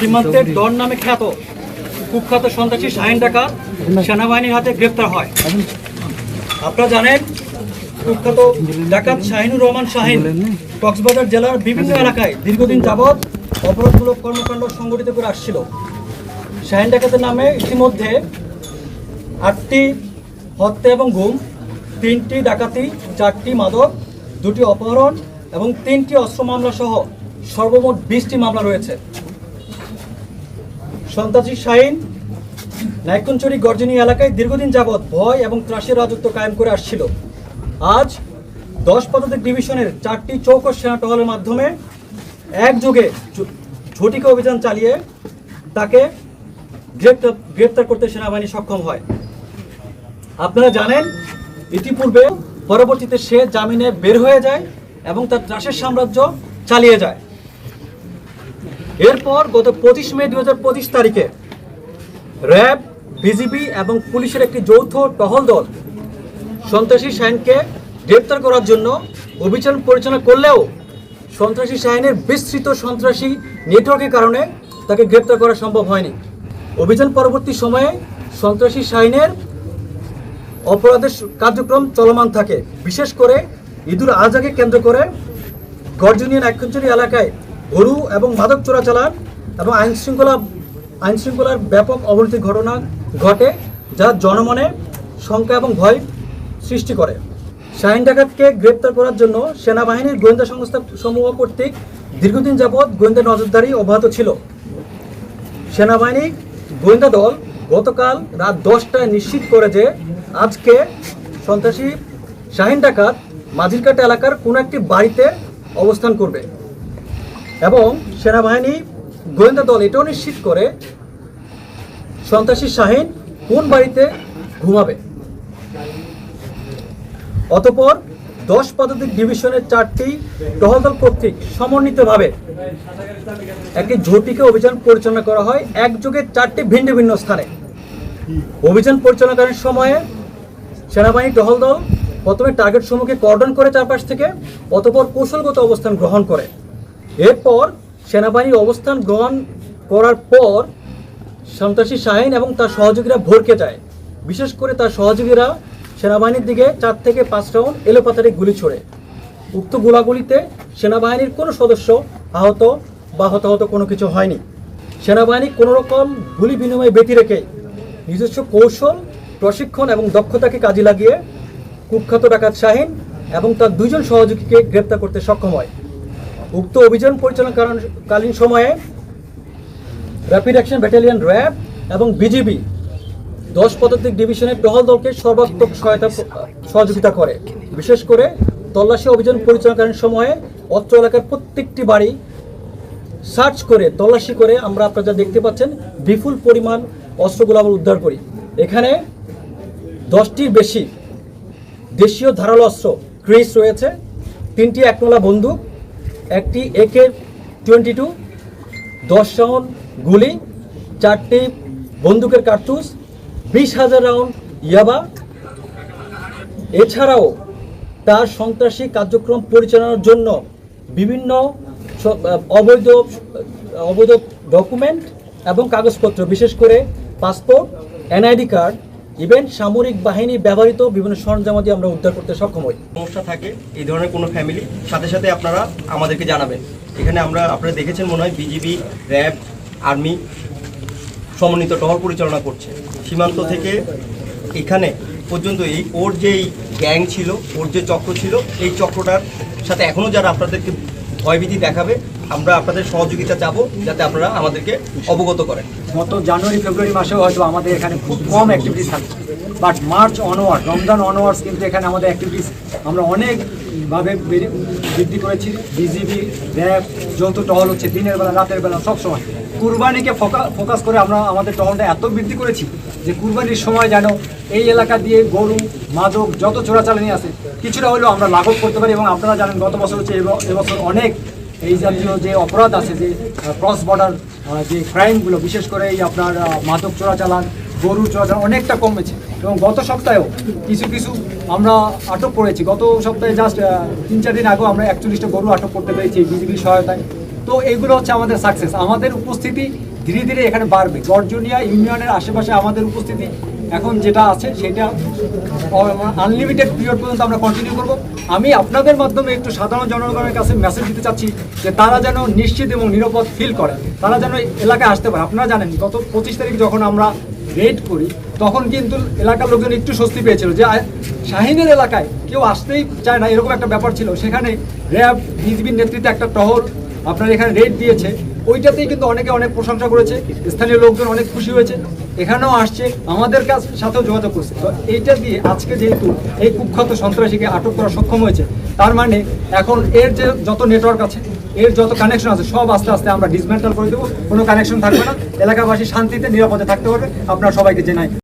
সীমান্তের ডন নামে খ্যাত কুখ্যাত সন্ত্রাসী শাহিন ডাকাত সেনাবাহিনীর হাতে গ্রেপ্তার হয়। আপনারা জানেন, কুখ্যাত ডাকাত শাহিনুর রহমান শাহিন কক্সবাজার জেলার বিভিন্ন এলাকায় দীর্ঘদিন যাবৎ অপরাধমূলক কর্মকাণ্ড সংগঠিত করে আসছিল। শাহিন ডাকাতের নামে ইতিমধ্যে আটটি হত্যা এবং গুম, তিনটি ডাকাতি, চারটি মাদক, দুটি অপহরণ এবং তিনটি অস্ত্র মামলা সহ সর্বমোট বিশটি মামলা রয়েছে। সন্ত্রাসী শাহিন নাইকুঞ্চুরি গর্জনী এলাকায় দীর্ঘদিন যাবৎ ভয় এবং ত্রাসের রাজত্ব কায়েম করে আসছিল। আজ দশ পদাতিক ডিভিশনের চারটি চৌকস সেনা টহলের মাধ্যমে একযোগে ঝটিকা অভিযান চালিয়ে তাকে গ্রেপ্তার গ্রেপ্তার করতে সেনাবাহিনী সক্ষম হয়। আপনারা জানেন, ইতিপূর্বে পরবর্তীতে সে জামিনে বের হয়ে যায় এবং তার ত্রাসের সাম্রাজ্য চালিয়ে যায়। এরপর গত পঁচিশ মে দু হাজার পঁচিশ তারিখে র্যাব, বিজিবি এবং পুলিশের একটি যৌথ টহল দল সন্ত্রাসী শাহিনকে গ্রেপ্তার করার জন্য অভিযান পরিচালনা করলেও সন্ত্রাসী শাহিনের বিস্তৃত সন্ত্রাসী নেটওয়ার্কের কারণে তাকে গ্রেপ্তার করা সম্ভব হয়নি। অভিযান পরবর্তী সময়ে সন্ত্রাসী শাহিনের অপরাধের কার্যক্রম চলমান থাকে। বিশেষ করে ঈদুল আজহাকে কেন্দ্র করে গর্জনিয়ান একঞ্চলি এলাকায় গরু এবং মাদক চোরাচালান এবং আইন শৃঙ্খলা, আইন শৃঙ্খলার ব্যাপক অবনতির ঘটনা ঘটে যা জনমনে শঙ্কা এবং ভয় সৃষ্টি করে। শাহিন ডাকাতকে গ্রেপ্তার করার জন্য সেনাবাহিনীর গোয়েন্দা সংস্থা সমূহ কর্তৃক দীর্ঘদিন যাবৎ গোয়েন্দা নজরদারি অব্যাহত ছিল। সেনাবাহিনী গোয়েন্দা দল গতকাল রাত দশটায় নিশ্চিত করে যে আজকে সন্ত্রাসী শাহিন ডাকাত মাঝিরকাটা এলাকার কোনো একটি বাড়িতে অবস্থান করবে। এবং সেনাবাহিনী, গোয়েন্দা দল এটাও নিশ্চিত করে সন্ত্রাসী শাহিন কোন বাড়িতে ঘুমাবে। অতপর দশ পদাতিক ডিভিশনের চারটি টহলদল কর্তৃক সমন্বিতভাবে একটি ঝটিকা অভিযান পরিচালনা করা হয়। একযোগে চারটি ভিন্ন ভিন্ন স্থানে। অভিযান পরিচালনাকারীর সময়ে সেনাবাহিনী টহল দল প্রথমে টার্গেট সমূহকে কর্ডন করে চারপাশ থেকে, অতপর কৌশলগত অবস্থান গ্রহণ করে। এরপর সেনাবাহিনীর অবস্থান গ্রহণ করার পর সন্ত্রাসী শাহিন এবং তার সহযোগীরা ভরকে যায় বিশেষ করে তার সহযোগীরা সেনাবাহিনীর দিকে চার থেকে পাঁচ রাউন্ড এলোপাতারি গুলি ছোড়ে। উক্ত গোলাগুলিতে সেনাবাহিনীর কোনো সদস্য আহত বা হতাহত কোনো কিছু হয়নি। সেনাবাহিনী কোনো রকম গুলি বিনিময়ে ব্যতি রেখে নিজস্ব কৌশল, প্রশিক্ষণ এবং দক্ষতাকে কাজে লাগিয়ে কুখ্যাত ডাকাত শাহিন এবং তার দুজন সহযোগীকে গ্রেপ্তার করতে সক্ষম হয়। উক্ত অভিযান পরিচালনাকালীন সময়ে র্যাপিড অ্যাকশন ব্যাটালিয়ন র্যাব এবং বিজিবি দশ পদাতিক ডিভিশনের টহল দলকে সর্বাত্মক সহায়তা সহযোগিতা করে। বিশেষ করে তল্লাশি অভিযান পরিচালনাকালীন সময়ে অত্র এলাকার প্রত্যেকটি বাড়ি সার্চ করে, তল্লাশি করে আমরা আপনারা দেখতে পাচ্ছেন, বিপুল পরিমাণ অস্ত্রগুলো আমরা উদ্ধার করি। এখানে দশটির বেশি দেশীয় ধারালো অস্ত্র ক্রিস রয়েছে, তিনটি একনলা বন্দুক একটি একে টোয়েন্টি টু দশ রাউন্ড গুলি, চারটি বন্দুকের কার্তুজ, বিশ হাজার রাউন্ড ইয়াবা। এছাড়াও তার সন্ত্রাসী কার্যক্রম পরিচালনার জন্য বিভিন্ন অবৈধ অবৈধ ডকুমেন্ট এবং কাগজপত্র, বিশেষ করে পাসপোর্ট, এনআইডি কার্ড ইভেন সামরিক বাহিনী ব্যবহৃত বিভিন্ন সরঞ্জামাদি আমরা উদ্ধার করতে সক্ষম হই। সমস্যা থাকে এই ধরনের কোনো ফ্যামিলি সাথে সাথে আপনারা আমাদেরকে জানাবেন। এখানে আমরা, আপনারা দেখেছেন মনে হয় বিজিবি র্যাব আর্মি সমন্বিত টহল পরিচালনা করছে। সীমান্ত থেকে এখানে পর্যন্ত এই, ওর যেই গ্যাং ছিল, ওর যে চক্র ছিল, এই চক্রটার সাথে এখনও যারা আপনাদেরকে ভয়ভীতি দেখাবে আমরা আপনাদের সহযোগিতা চাবো যাতে আপনারা আমাদেরকে অবগত করেন। গত জানুয়ারি, ফেব্রুয়ারি মাসেও হয়তো আমাদের এখানে খুব কম অ্যাক্টিভিটিস থাকছে but March onward Ramzan onwards কিন্তু এখানে আমাদের অ্যাক্টিভিটিস আমরা অনেকভাবে বৃদ্ধি করেছি। বিজিবি র্যাব যৌথ টহল হচ্ছে দিনের বেলা, রাতের বেলা, সব সময়। কুরবানিকে ফোকাস করে আমরা আমাদের টহলটা এত বৃদ্ধি করেছি যে কুরবানির সময় যেন এই এলাকা দিয়ে গরু, মাদক, যত চোরাচালানি আছে, কিছুটা হলেও আমরা লাঘব করতে পারি। এবং আপনারা জানেন, গত বছর হচ্ছে এব- এবছর অনেক এই জাতীয় যে অপরাধ আছে, যে ক্রস বর্ডার যে ক্রাইমগুলো বিশেষ করে এই আপনার মাদক চোরাচালান, গরু চোরাচালান অনেকটা কমেছে। এবং গত সপ্তাহেও কিছু কিছু আমরা আটক করেছি। গত সপ্তাহে জাস্ট তিন, চার দিন আগেও আমরা একচল্লিশটা গরু আটক করতে পেরেছি বিজিবির সহায়তায়। তো এইগুলো হচ্ছে আমাদের সাকসেস আমাদের উপস্থিতি ধীরে ধীরে এখানে বাড়বে। গর্জনিয়া ইউনিয়নের আশেপাশে আমাদের উপস্থিতি এখন যেটা আছে সেটা আনলিমিটেড পিরিয়ড পর্যন্ত আমরা কন্টিনিউ করব। আমি আপনাদের মাধ্যমে একটু সাধারণ জনগণের কাছে মেসেজ দিতে চাচ্ছি যে তারা যেন নিশ্চিত এবং নিরাপদ ফিল করে। তারা যেন এলাকায় আসতে পারে। আপনারা জানেন গত পঁচিশ তারিখ যখন আমরা রেড করি, তখন কিন্তু এলাকার লোকজন একটু স্বস্তি পেয়েছিল যে শাহিনের এলাকায় কেউ আসতেই চায় না, এরকম একটা ব্যাপার ছিল। সেখানে র্যাব, বিজিবির নেতৃত্বে একটা টহল আপনার এখানে রেড দিয়েছে। ওইটাতেই কিন্তু অনেকে অনেক প্রশংসা করেছে, স্থানীয় লোকজন অনেক খুশি হয়েছে। এখানেও আসছে, আমাদের কাছ সাথেও যোগাযোগ করছে। তো এইটা দিয়ে আজকে যেহেতু এই কুখ্যাত সন্ত্রাসীকে আটক করা সক্ষম হয়েছে, তার মানে এখন এর যে যত নেটওয়ার্ক আছে, এর যত কানেকশন আছে, সব আস্তে আস্তে আমরা ডিসমেন্টাল করে দেবো। কোনো কানেকশন থাকবে না। এলাকাবাসী শান্তিতে, নিরাপদে থাকতে পারবে। আপনারা সবাইকে জানাই।